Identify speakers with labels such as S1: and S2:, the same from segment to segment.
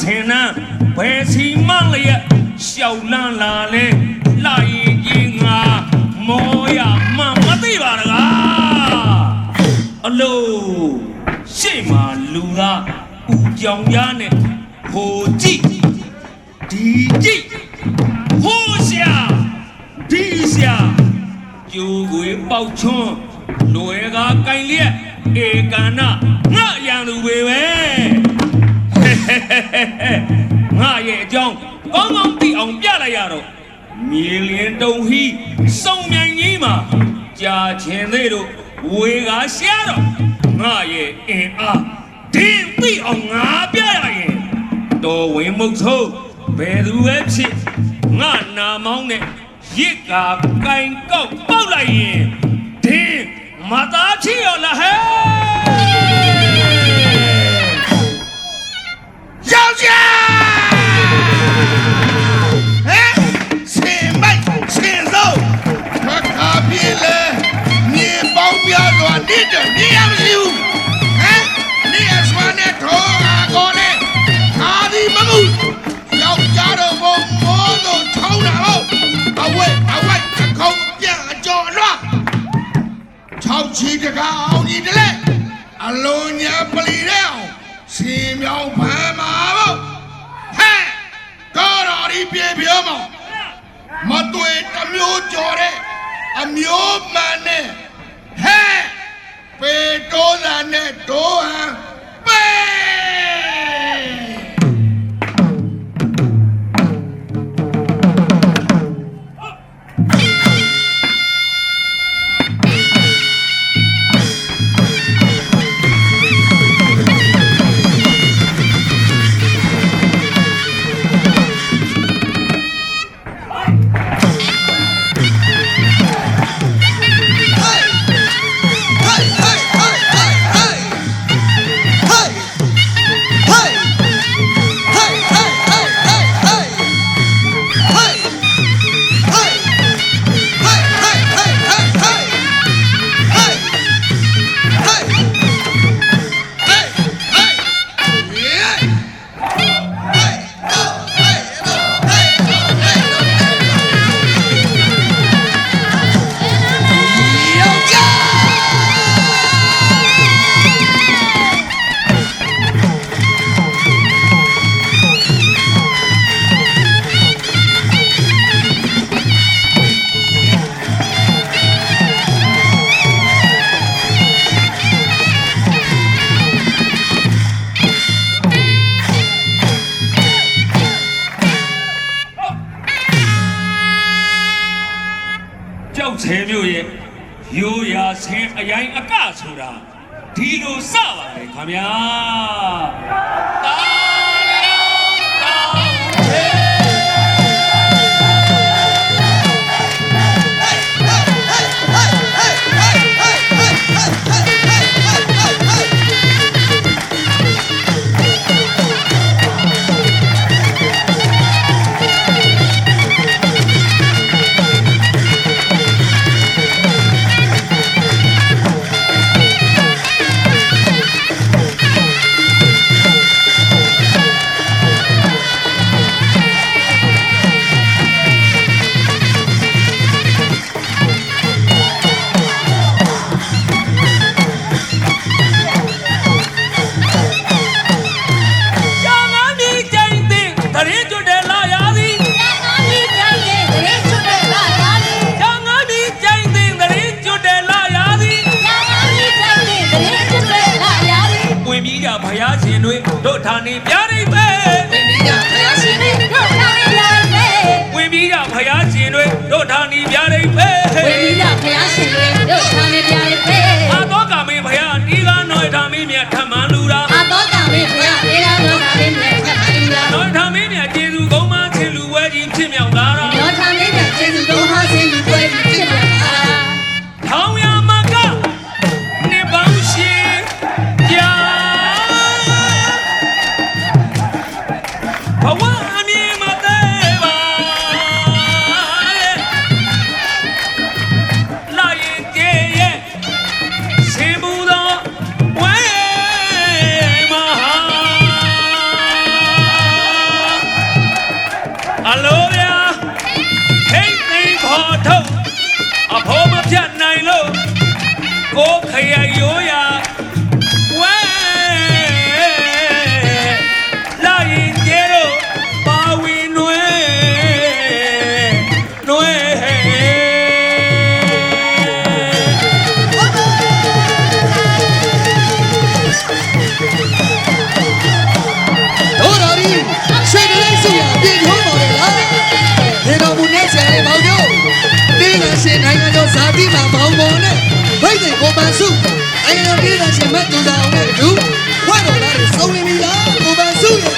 S1: ဇင်
S2: နန်း
S3: ဘယ်စီမံလျက်ရှောက်လန်းလာလဲလာရင်ကြီးငါမောရမမသိပါတကားအလုံးရှေ့မှာလူကဥကြောင်ရားနဲ့ဟိုကြည့်ဒီကြည့်ဟိုရှာဒီရှာကျိုးကိုပေါက်ချွန်းလွယ်ကားကင်လျက်ဧကန္နငါရန်သူပဲပဲ ကောင်းကောင်းသိအောင်ပြလိုက်ရတော့မြေလင်းတုံဟီစုံမြိုင်ကြီးမှာကြာချင်းသေးတို့ဝေကားရှားတော့ငါရဲ့အင်အားဒီသိအောင်ငါပြရရင်တော်ဝင်မုတ်ဆိုးဘယ်သူပဲဖြစ်ငါနာမောင်းနဲ့ရစ်ကာကင်ကောက်ပေါက်လိုက်ရင်ဒီမသားချီရလားဟဲ့
S4: ယောက်ျားဟမ်စင်မိုက်စင်စုံခါခါပြေးလေမြေပေါင်းများစွာနေတဲ့နေရမရှိဘူးဟမ်နေရစွာနဲ့ထောအားကောလေအာဒီမမှုယောက်ျားတော်ဘုံမောတို့ချောင်းတာဟုတ်အဝဲအဝဲအခေါင်းပြန်အကျော်အလွှာချောက်ချီတကားအောင်ကြီးတလဲအလုံးညာပလီတဲ့အောင် ရှင်မြောင်ဖမ်းမှာပေါ့ဟဲ့ကောတော်ဒီပြေပြောမောင်မတွေ့တစ်မျိုးကြော်တဲ့အမျိုးမှန်နဲ့ဟဲ့ပေတိုးလာနဲ့ဒိုးဟန်ပေ
S3: ကြောက်ချဲမျိုးရဲ့ရိုးရာဆင်းအရင်အကဆိုတာဒီလိုစပါလေခမညာ တွေတို့ဌာနေပြရိတ်ပဲ
S1: ဝေပြီး ကို
S2: ခရိုင်ရိုးရာ
S3: ဝဲလာရင်ကျဲတော့ပါ
S2: ဝင်နွဲနွဲတို့
S3: တော်ဒီရွှေကလေးစီ
S2: အပြည့်ထုံးပါတယ်လားဒီတော်မူ
S3: နေဆရာရဲ့မောင်တို့
S2: တင်း
S3: ကရှင်နိုင်ငံတော်
S1: ဇာတိမှာဘောင်ပေါ် ပန်စုအရင်ကပြည်သာရှင်မတ်တူတာအောင်နဲ့အတူဖွဲ့တော်သားတွေစုံလင်ပြီလားကိုပန်စုရဲ့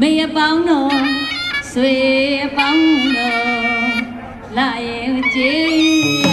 S2: မရပေါင်းတော်ဆွေပေါင်းတော်လာရဲ့ကျေး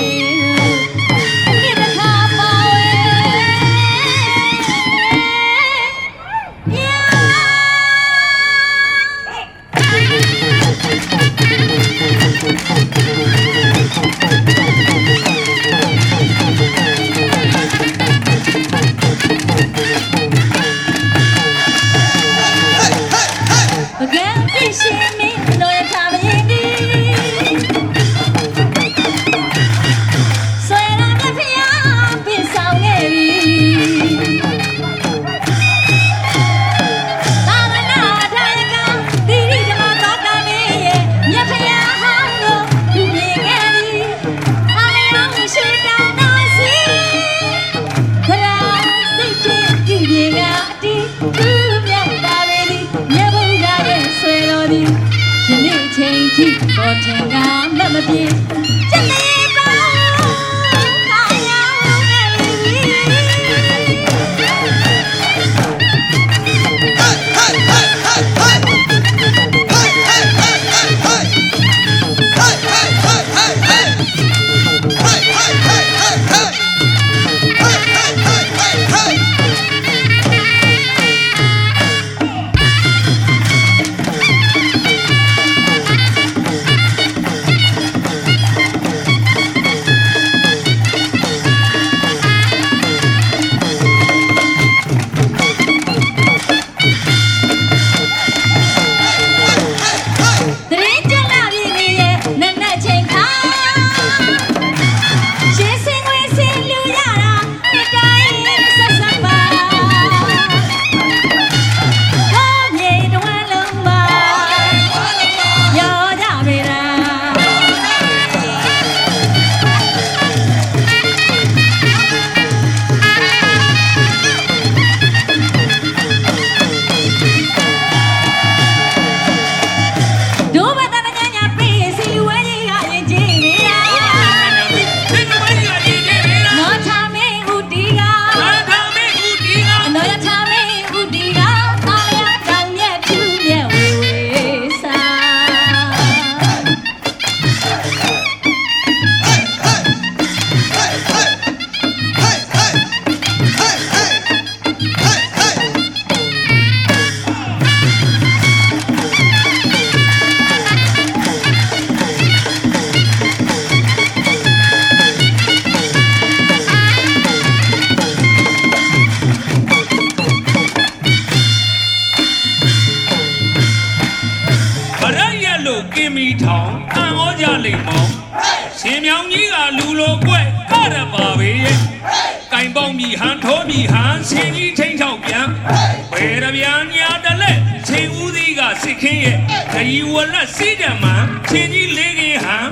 S2: ချိန်ဦးသီးကစစ်ခင်းရဲ့ဂရီဝလတ်စီးကြံမှန်ချိန်ကြီးလေးကင်းဟန်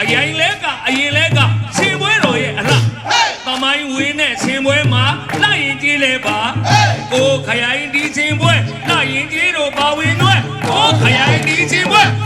S2: အရင်လဲကအရင်လဲကရှင်ပွဲတော်ရဲ့အ
S3: လှသမိုင်းဝင်းနဲ့ရှင်ပွဲမှာလှရင်ကြီးလဲပါကိုခရိုင်ဒီရှင်ပွဲလှရင်ကြီးတို့ပါဝင်ွဲကိုခရိုင်ဒီရှင်ပွဲ